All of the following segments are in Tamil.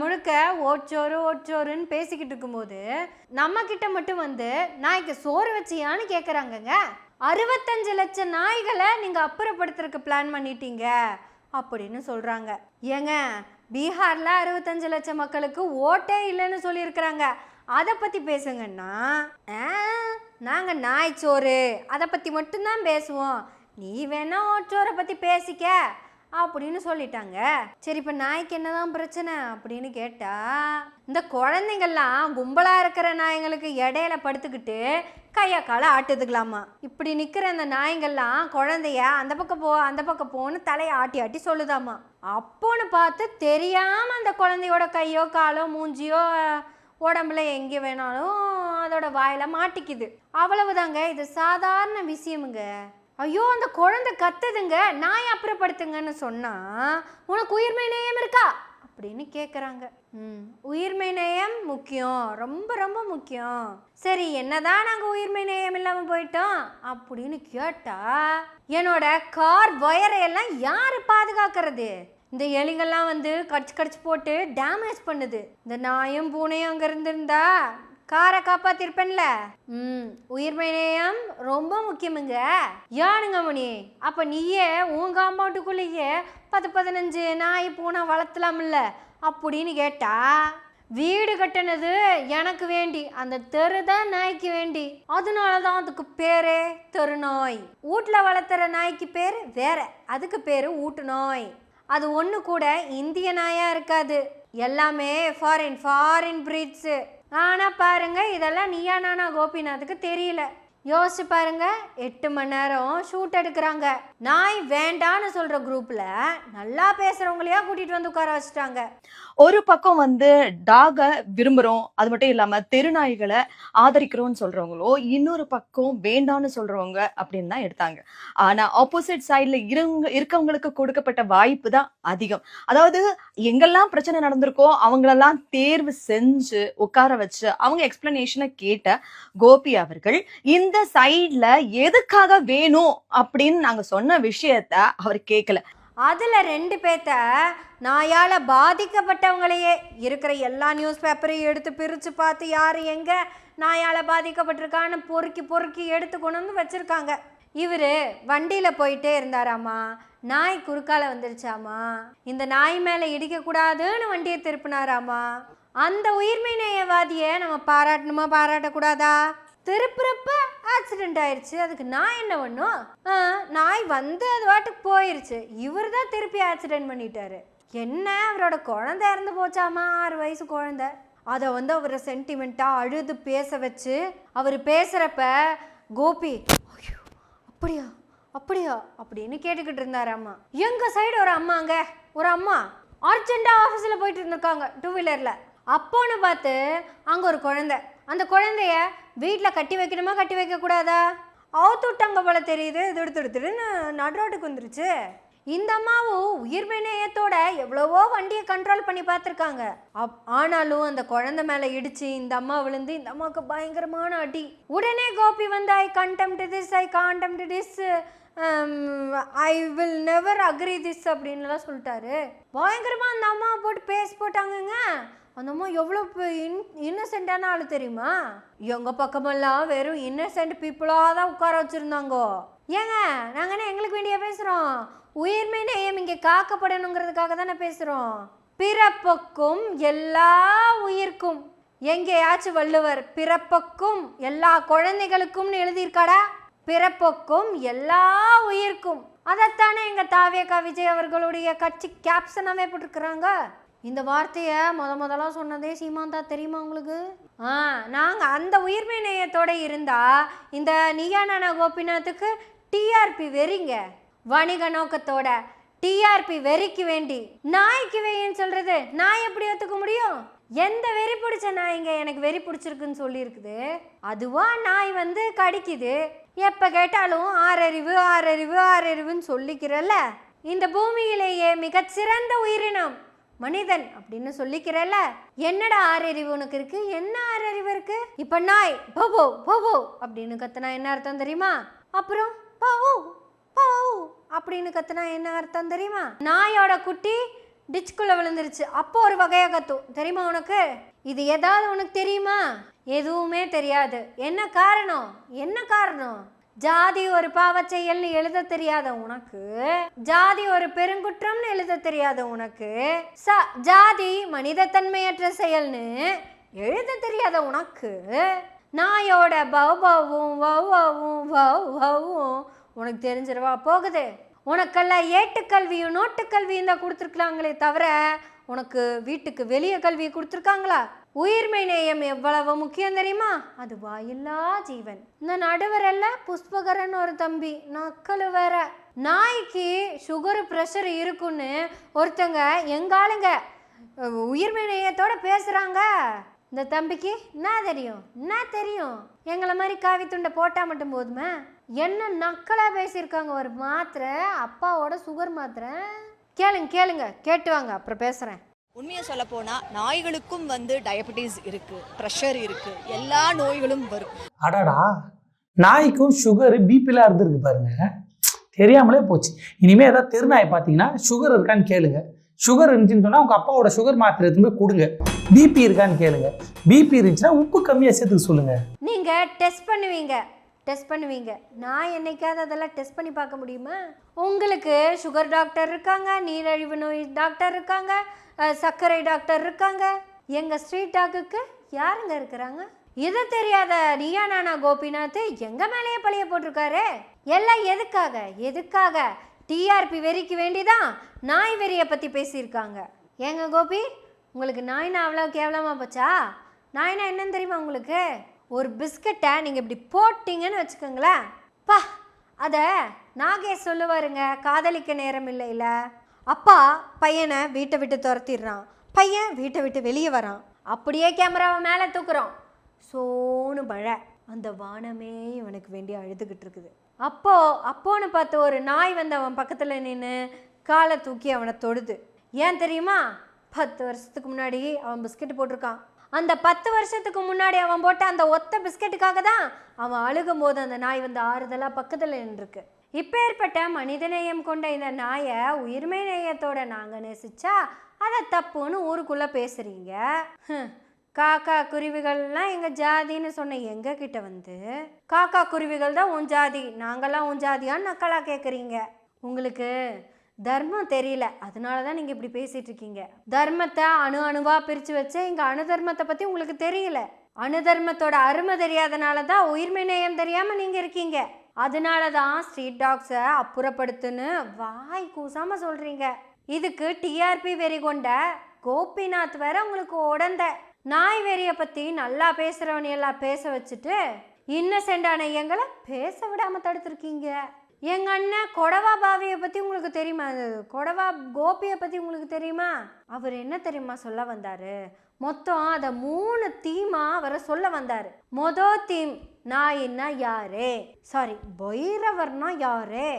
முழுக்க ஓச்சோறு ஓச்சோறுன்னு பேசிக்கிட்டு இருக்கும்போது நம்ம கிட்ட மட்டும் வந்து நாய்க்கு சோறு வச்சியான்னு கேட்குறாங்கங்க அறுபத்தஞ்சு லட்சம் நாய்களை நீங்கள் அப்புறப்படுத்துறதுக்கு பிளான் பண்ணிட்டீங்க. அப்படின்னு சொல்கிறாங்க ஏங்க பீகாரில் அறுபத்தஞ்சு லட்சம் மக்களுக்கு ஓட்டே இல்லைன்னு சொல்லியிருக்கிறாங்க. அதை பற்றி பேசுங்கன்னா நாங்கள் நாய்ச்சோறு அதை பற்றி மட்டும்தான் பேசுவோம். நீ வேணா ஓச்சோரை பற்றி பேசிக்க. அப்படின்னு சொல்லிட்டாங்க. சரி இப்போ நாய்க்கு என்னதான் பிரச்சனை அப்படின்னு கேட்டா இந்த குழந்தைங்கள்லாம் கும்பலாக இருக்கிற நாய்ங்களுக்கு இடையில படுத்துக்கிட்டு கையை காலை ஆட்டுதுக்கலாமா? இப்படி நிற்கிற அந்த நாய்ங்கள்லாம் குழந்தைய அந்த பக்கம் போ அந்த பக்கம் போன்னு தலையை ஆட்டி ஆட்டி சொல்லுதாமா? அப்போன்னு பார்த்து தெரியாமல் அந்த குழந்தையோட கையோ காலோ மூஞ்சியோ உடம்புல எங்கே வேணாலும் அதோட வாயில மாட்டிக்குது. அவ்வளவுதாங்க. இது சாதாரண விஷயமுங்க. ஐயோ அந்த குழந்தை கத்துதுங்க. நாய் அப்புறப்படுத்துங்கன்னு சொன்னா உனக்கு உயிர்மை நேயம் இருக்கா? அப்படின்னு கேட்குறாங்க ம் உயிர்மை நேயம் முக்கியம். ரொம்ப ரொம்ப முக்கியம். சரி என்னதான் நாங்கள் உயிர்மை நேயம் இல்லாமல் போயிட்டோம்? அப்படின்னு கேட்டா என்னோட கார் ஒயரையெல்லாம் யார் பாதுகாக்கிறது? இந்த எலிங்கெல்லாம் வந்து கடிச்சு கடிச்சு போட்டு டேமேஜ் பண்ணுது. இந்த நாயும் பூனையும் அங்கே இருந்திருந்தா காரை காப்பாத்திருப்பேன்ல. ம் உயிர்மை நேயம் ரொம்ப முக்கியமுங்க. யானுங்க மணி? அப்போ நீயே உன் காம்பவுண்டுக்குள்ளேயே பத்து பதினஞ்சு நாய் பூனை வளர்த்தலாம்ல அப்படின்னு கேட்டா வீடு கட்டினது எனக்கு வேண்டி அந்த தெரு தான் நாய்க்கு வேண்டி. அதனால தான் அதுக்கு பேரே தெரு நோய். வீட்டில் வளர்த்துற நாய்க்கு பேர் வேற அதுக்கு பேர் ஊட்டு நோய். அது ஒன்று கூட இந்திய நாயாக இருக்காது. எல்லாமே ஃபாரின் ஃபாரின் பிரீட்ஸு ஆனால் பாருங்க இதெல்லாம் நீயா நானா கோபிநாத்துக்கு தெரியல. யோசிச்சு பாருங்க எட்டு மணி நேரம் ஷூட் எடுக்கிறாங்க. நாய் வேண்டான்னு சொல்ற குரூப்ல நல்லா பேசுறவங்களையா கூட்டிட்டு வந்து உட்கார வச்சுட்டாங்க. ஒரு பக்கம் வந்து டாக விரும்புறோம் அது மட்டும் இல்லாம தெருநாய்களை ஆதரிக்கிறோம்னு சொல்றவங்களோ இன்னொரு பக்கம் வேண்டாம்னு சொல்றவங்க அப்படின்னு தான் எடுத்தாங்க. ஆனா ஆப்போசிட் சைட்ல இருங்க இருக்கவங்களுக்கு கொடுக்கப்பட்ட வாய்ப்பு தான் அதிகம். அதாவது எங்கெல்லாம் பிரச்சனை நடந்திருக்கோ அவங்களெல்லாம் தேர்வு செஞ்சு உட்கார வச்சு அவங்க எக்ஸ்பிளனேஷனை கேட்ட கோபி அவர்கள் இந்த சைட்ல எதுக்காக வேணும் அப்படின்னு நாங்க சொன்ன விஷயத்த அவர் கேட்கல அதுல ரெண்டு பேத்த நாயால் பாதிக்கப்பட்டவங்களையே இருக்கிற எல்லா நியூஸ் பேப்பரையும் எடுத்து பிரித்து பார்த்து யார் எங்கே நாயால் பாதிக்கப்பட்டிருக்கான்னு பொறுக்கி பொறுக்கி எடுத்து கொண்டு வந்து வச்சுருக்காங்க. இவர் வண்டியில் போயிட்டே இருந்தாராமா? நாய் குறுக்கால வந்துருச்சாமா? இந்த நாய் மேலே இடிக்கக்கூடாதுன்னு வண்டியை திருப்பினாராமா? அந்த உயிர்மை நேயவாதியை நம்ம பாராட்டணுமா பாராட்டக்கூடாதா? திருப்புறப்ப ஆக்சிடென்ட் ஆயிடுச்சு அதுக்கு நான் என்ன பண்ணும்? நாய் வந்து அது வாட்டுக்கு போயிருச்சு. இவர் தான் திருப்பி ஆக்சிடென்ட் பண்ணிட்டாரு. என்ன அவரோட குழந்தை இறந்து போச்சாமா? ஆறு வயசு குழந்தை. அதை வந்து அவரை சென்டிமெண்ட்டாக அழுது பேச வச்சு அவர் பேசுகிறப்ப கோபி ஐயோ அப்படியா அப்படியா? அப்படின்னு கேட்டுக்கிட்டு இருந்தாராம்மா எங்கள் சைடு ஒரு அம்மாங்க ஒரு அம்மா. அர்ஜென்ட்டாக ஆஃபீஸில் போயிட்டு இருந்திருக்காங்க டூ வீலரில் அப்போன்னு பார்த்து அங்கே ஒரு குழந்தை. அந்த குழந்தைய வீட்டில் கட்டி வைக்கணுமா கட்டி வைக்கக்கூடாதா? அவுத்து விட்டாங்க போல தெரியுது. திடு திடு திடுன்னு நடுரோட்டுக்கு வந்துருச்சு. இந்த அம்மாவும் உயிர் நேயத்தோட எவ்வளவோ வண்டியை கண்ட்ரோல் பண்ணி பார்த்துருக்காங்க. அப் ஆனாலும் அந்த குழந்தை மேலே இடிச்சு இந்த அம்மா விழுந்து இந்த அம்மாவுக்கு பயங்கரமான அடி. உடனே கோபி வந்து I condemned this I condemned this I will never agree this அப்படின்னுலாம் சொல்லிட்டாரு. பயங்கரமாக அந்த அம்மா போட்டு பேஸ் போட்டாங்கங்க. அந்த அம்மா எவ்வளோ இன் இன்னசென்ட்டான ஆள் தெரியுமா? எங்கள் பக்கமெல்லாம் வெறும் இன்னசென்ட் பீப்புளாக தான் உட்கார வச்சுருந்தாங்கோ. ஏங்க நாங்கள் என்ன எங்களுக்கு வேண்டிய பேசுகிறோம் உயிர்மை நேயம் இங்கே காக்கப்படணுங்கிறதுக்காக தானே பேசுகிறோம் பிறப்புக்கும் எல்லா உயிர்க்கும். எங்கேயாச்சும் வள்ளுவர் பிறப்புக்கும் எல்லா குழந்தைகளுக்கும்னு எழுதியிருக்காடா பிறப்புக்கும் எல்லா உயிர்க்கும். அதைத்தானே எங்கள் தாவேகா விஜய் அவர்களுடைய கட்சி கேப்ஷனாகவே போட்டிருக்கிறாங்க. இந்த வார்த்தையை முத முதலாக சொன்னதே சீமாந்தா தெரியுமா உங்களுக்கு? ஆ நாங்கள் அந்த உயிர்மை நேயத்தோடு இருந்தால் இந்த நியா நானா கோபிநாத்துக்கு டிஆர்பி வெறிங்க. வணிக நோக்கத்தோட டிஆர்பி வெறிக்கு வேண்டி நாய்க்கு வெயின்னு சொல்றது நாய் எப்படி ஒத்துக்க முடியும்? எந்த வெறி பிடிச்ச நாய்ங்க எனக்கு வெறி பிடிச்சிருக்குன்னு சொல்லியிருக்குது. அதுவா நாய் வந்து கடிக்குது. எப்போ கேட்டாலும் ஆறறிவு ஆறறிவு ஆறறிவுன்னு சொல்லிக்கிறல்ல. இந்த பூமியிலேயே மிகச்சிறந்த உயிரினம் மனிதன் அப்படின்னு சொல்லிக்கிறல்ல. என்னடா ஆறறிவு உனக்கு இருக்கு? என்ன ஆறறிவு இருக்கு? இப்ப நாய் போபோ போபோ அப்படின்னு கத்துனா என்ன அர்த்தம் தெரியுமா? அப்புறம் போ பாவு அப்படின்னு கத்துனா என்ன அர்த்தம் தெரியுமா? நாயோட குட்டி டிச்சுக்குள்ள விழுந்துருச்சு. அப்போ ஒரு வகையா கத்தும். தெரியுமா உனக்கு? இது ஏதாவது உனக்கு தெரியுமா? எதுவுமே தெரியாது. என்ன காரணம்? என்ன காரணம்? ஜாதி ஒரு பாவச்செயல்னு எழுத தெரியாத உனக்கு? ஜாதி ஒரு பெருங்குற்றம்னு எழுத தெரியாத உனக்கு? ச ஜாதி மனிதத்தன்மையற்ற செயல்னு எழுத தெரியாத உனக்கு? நாயோட பவ்பவும் வௌவவும் வவ் வவ்வும் வவ்வும் உனக்கு தெரிஞ்சிருவா? போகுது. உனக்கெல்லாம் ஏட்டுக்கல்வியும் நோட்டுக்கல்வியும் தான் கொடுத்துருக்கலாங்களே தவிர உனக்கு வீட்டுக்கு வெளியே கல்வி கொடுத்துருக்காங்களா? உயிர்மை நேயம் எவ்வளவு முக்கியம் தெரியுமா? அது வாயில்லா ஜீவன். இந்த நடுவரல்ல புஷ்பகரன் ஒரு தம்பி. நக்கலு வேற. நாய்க்கு சுகர் ப்ரெஷர் இருக்குன்னு ஒருத்தங்க எங்காளுங்க உயிர்மை நேயத்தோட பேசுறாங்க. இந்த தம்பிக்கு என்ன தெரியும்? என்ன தெரியும்? எங்களை மாதிரி காவி துண்டை போட்டா மட்டும் போதுமே? என்ன நக்கலா பேசியிருக்காங்க ஒரு மாத்திரை அப்பாவோட சுகர் மாத்திரை. கேளுங்க கேளுங்க கேட்டு வாங்க அப்புறம் பேசுறேன். உண்மையை சொல்ல போனா நாய்களுக்கும் வந்து டயபெட்டிஸ் இருக்கு ப்ரெஷர் இருக்கு எல்லா நோய்களும் வரும். அடாடா நாய்க்கும் சுகரு பிபிலாம் இருந்திருக்கு பாருங்க. தெரியாமலே போச்சு. இனிமேல் ஏதாவது தெருநாய் பார்த்தீங்கன்னா சுகர் இருக்கான்னு கேளுங்க. சுகர் இருந்துச்சுன்னு சொன்னால் உங்கள் அப்பாவோட சுகர் மாத்திரை எடுத்துன்னு போய் கொடுங்க. பிபி இருக்கான்னு கேளுங்க. பிபி இருந்துச்சுன்னா உப்பு கம்மியாக சேர்த்துக்க சொல்லுங்க. நீங்க டெஸ்ட் பண்ணுவீங்க. டெஸ்ட் பண்ணுவீங்க. நான் என்னைக்காவது அதெல்லாம் டெஸ்ட் பண்ணி பார்க்க முடியுமா? உங்களுக்கு சுகர் டாக்டர் இருக்காங்க நீரழிவு நோய் டாக்டர் இருக்காங்க சர்க்கரை டாக்டர் இருக்காங்க. எங்கள் ஸ்ட்ரீட் டாக்குக்கு யாருங்க இருக்கிறாங்க? இது தெரியாத நீயா நானா கோபிநாத் எங்கள் மேலேயே பழைய போட்டிருக்காரு? எல்லாம் எதுக்காக? எதுக்காக? டிஆர்பி வெறிக்கு வேண்டிதான் நாய் வெறியை பற்றி பேசியிருக்காங்க. ஏங்க கோபி உங்களுக்கு நாய்னா அவ்வளோ கேவலமா போச்சா? நாய்னா என்னன்னு தெரியுமா உங்களுக்கு? ஒரு பிஸ்கட்டை நீங்கள் இப்படி போட்டிங்கன்னு வச்சுக்கோங்களேன். பா அதை நாகேஷ் சொல்லுவாருங்க காதலிக்க நேரம் இல்லைல்ல அப்பா பையனை வீட்டை விட்டு துரத்திடுறான். பையன் வீட்டை விட்டு வெளியே வரான். அப்படியே கேமராவை மேலே தூக்குறோம் சோனு மழை. அந்த வானமே இவனுக்கு வேண்டி அழுதுகிட்டு இருக்குது. அப்போ அப்போன்னு பார்த்து ஒரு நாய் வந்து அவன் பக்கத்தில் நின்று காலை தூக்கி அவனை தொடுது. ஏன் தெரியுமா? பத்து வருஷத்துக்கு முன்னாடி அவன் பிஸ்கெட் போட்டிருக்கான். அந்த பத்து வருஷத்துக்கு முன்னாடி அவன் போட்ட அந்த ஒத்த பிஸ்கெட்டுக்காக தான் அவன் அழுகும் போது அந்த நாய் வந்து ஆறுதலாக பக்கத்தில் நின்றுருக்கு. இப்பேற்பட்ட மனிதநேயம் கொண்ட இந்த நாயை உயிர்மை நேயத்தோட நாங்கள் நேசிச்சா அதை தப்புன்னு ஊருக்குள்ளே பேசுகிறீங்க காக்கா குருவிகள்லாம் எங்கள் ஜாதின்னு சொன்ன எங்கள் கிட்ட வந்து காக்கா குருவிகள் தான் உன் ஜாதி நாங்கெல்லாம் உன் ஜாதியான்னு நக்கலாக கேட்குறீங்க உங்களுக்கு தர்மம் தெரியல. அதனால தான் நீங்கள் இப்படி பேசிகிட்டு இருக்கீங்க தர்மத்தை அணு அணுவாக பிரித்து வச்சு இங்கே அணுதர்மத்தை பற்றி உங்களுக்கு தெரியல. அணுதர்மத்தோட அருமை தெரியாதனால தான் உயிர்மை நேயம் தெரியாமல் நீங்கள் இருக்கீங்க. அதனால தான் ஸ்ட்ரீட் டாக்ஸை அப்புறப்படுத்துன்னு வாய் கூசாமல் சொல்கிறீங்க இதுக்கு டிஆர்பி வெறி கொண்ட கோபிநாத் வேற உங்களுக்கு உடந்த. நாய் வெறியை பற்றி நல்லா பேசுகிறவனையெல்லாம் பேச வச்சுட்டு இன்னசென்டான எங்களை பேச விடாமல் தடுத்துருக்கீங்க. எங்கள் அண்ணன் கொடவா பாவியை பற்றி உங்களுக்கு தெரியுமா? அது கொடவா கோபியை பற்றி உங்களுக்கு தெரியுமா? அவர் என்ன தெரியுமா சொல்ல வந்தார்? மொத்தம் அதை மூணு தீமாக அவரை சொல்ல வந்தார். மொதல் தீம் நாயின்னா யாரு? சாரி பைரவர்னா யாரு?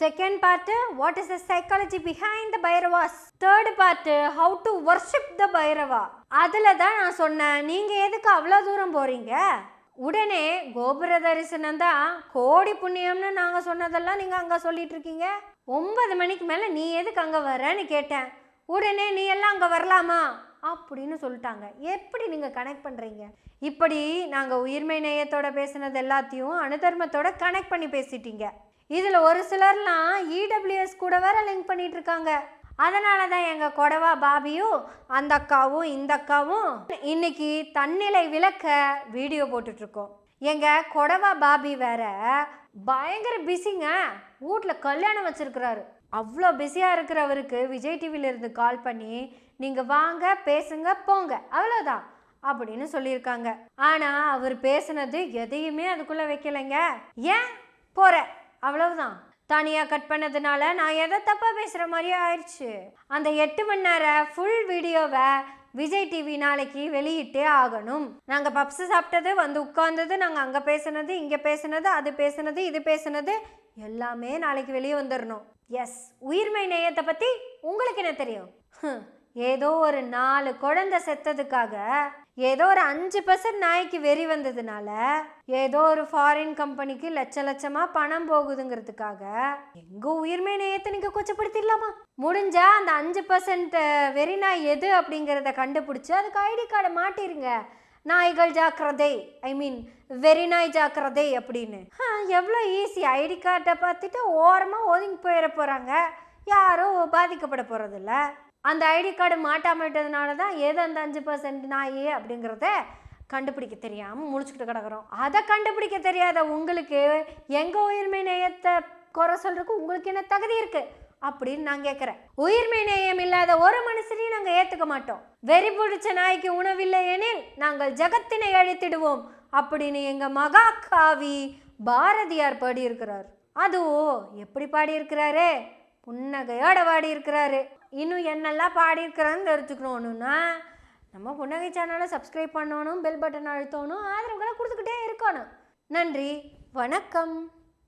Second part what is the psychology behind the Bhairavas? Third part how to worship the Bhairava? அதில் தான் நான் சொன்னேன். நீங்கள் எதுக்கு அவ்வளோ தூரம் போகிறீங்க உடனே கோபுர தரிசனம் தான் கோடி புண்ணியம்னு நாங்கள் சொன்னதெல்லாம் நீங்கள் அங்கே சொல்லிட்டு இருக்கீங்க ஒன்பது மணிக்கு மேலே நீ எதுக்கு அங்கே வரேன்னு கேட்டேன். உடனே நீ எல்லாம் அங்கே வரலாமா? அப்படின்னு சொல்லிட்டாங்க. எப்படி நீங்கள் கனெக்ட் பண்ணுறீங்க இப்படி நாங்கள் உயிர்மை நேயத்தோட பேசினது எல்லாத்தையும் அணுதர்மத்தோட கனெக்ட் பண்ணி பேசிட்டீங்க. இதில் ஒரு சிலர்லாம் இடபிள்யூஎஸ் கூட வேற லிங்க் பண்ணிட்டு இருக்காங்க அதனால தான் எங்கள் கொடவா பாபியும் அந்த அக்காவும் இந்த அக்காவும் இன்னைக்கு தன்னிலை விளக்க வீடியோ போட்டுட்ருக்கோம் எங்கள் கொடவா பாபி வேற பயங்கர பிஸிங்க. வீட்டில் கல்யாணம் வச்சிருக்கிறாரு. அவ்வளோ பிஸியாக இருக்கிறவருக்கு விஜய் டிவியிலிருந்து கால் பண்ணி நீங்கள் வாங்க பேசுங்க போங்க. அவ்வளோதான் அப்படின்னு சொல்லியிருக்காங்க. ஆனால் அவர் பேசுனது எதையுமே அதுக்குள்ளே வைக்கலைங்க. ஏன்? போகிற அவ்வளவுதான். தனியாக கட் பண்ணதுனால நான் எதை தப்பாக பேசுகிற மாதிரியே ஆயிடுச்சு அந்த எட்டு மணி நேர ஃபுல் வீடியோவை விஜய் டிவி நாளைக்கு வெளியிட்டே ஆகணும். நாங்கள் பப்ஸ் சாப்பிட்டது வந்து உட்கார்ந்தது நாங்கள் அங்கே பேசுனது இங்கே பேசுனது அது பேசுனது இது பேசுனது எல்லாமே நாளைக்கு வெளியே வந்துடணும் எஸ் உயிர்மை நேயத்தை பற்றி உங்களுக்கு என்ன தெரியும்? ஏதோ ஒரு நாலு குழந்தை செத்ததுக்காக ஏதோ ஒரு அஞ்சு பர்சன்ட் நாய்க்கு வெறி வந்ததுனால ஏதோ ஒரு ஃபாரின் கம்பெனிக்கு லட்ச லட்சமா பணம் போகுதுங்கிறதுக்காக எங்க உயிர்மை நேயத்தை நீங்க கொச்சப்படுத்திடலாமா? முடிஞ்சா அந்த அஞ்சு பர்சன்ட் வெறி நாய் எது அப்படிங்கிறத கண்டுபிடிச்சு அதுக்கு ஐடி கார்டை மாட்டிருங்க. நாய்கள் ஜாக்கிரதை ஐ மீன் வெறி நாய் ஜாக்கிரதை அப்படின்னு. எவ்வளோ ஈஸி ஐடி கார்டை பார்த்துட்டு ஓரமாக ஒதுங்கி போயிட போகிறாங்க யாரும் பாதிக்கப்பட போகிறதில்ல அந்த ஐடி கார்டு மாட்டாமல் விட்டதுனால தான் ஏதோ அந்த அஞ்சு பர்சன்ட் நாய் அப்படிங்கிறத கண்டுபிடிக்க தெரியாமல் முடிச்சுக்கிட்டு கிடக்குறோம். அதை கண்டுபிடிக்க தெரியாத உங்களுக்கு எங்கள் உயிர்மை நேயத்தை குறை சொல்கிறதுக்கு உங்களுக்கு என்ன தகுதி இருக்குது அப்படின்னு நான் கேட்குறேன் உயிர்மை நேயம் இல்லாத ஒரு மனுஷனையும் நாங்கள் ஏற்றுக்க மாட்டோம். வெறி பிடிச்ச நாய்க்கு உணவில்லை எனில் நாங்கள் ஜகத்தினை அழித்திடுவோம் அப்படின்னு எங்கள் மகா காவி பாரதியார் பாடியிருக்கிறார். அதுவோ எப்படி பாடியிருக்கிறாரு? புன்னகையோட பாடியிருக்கிறாரு. இன்னும் என்னெல்லாம் பாடியிருக்கிறான்னு தெரிஞ்சுக்கணும்னா நம்ம புன்னகை சேனலை சப்ஸ்கிரைப் பண்ணணும் பெல் பட்டன் அழுத்தணும் ஆதரவுகளை கொடுத்துக்கிட்டே இருக்கணும். நன்றி வணக்கம்.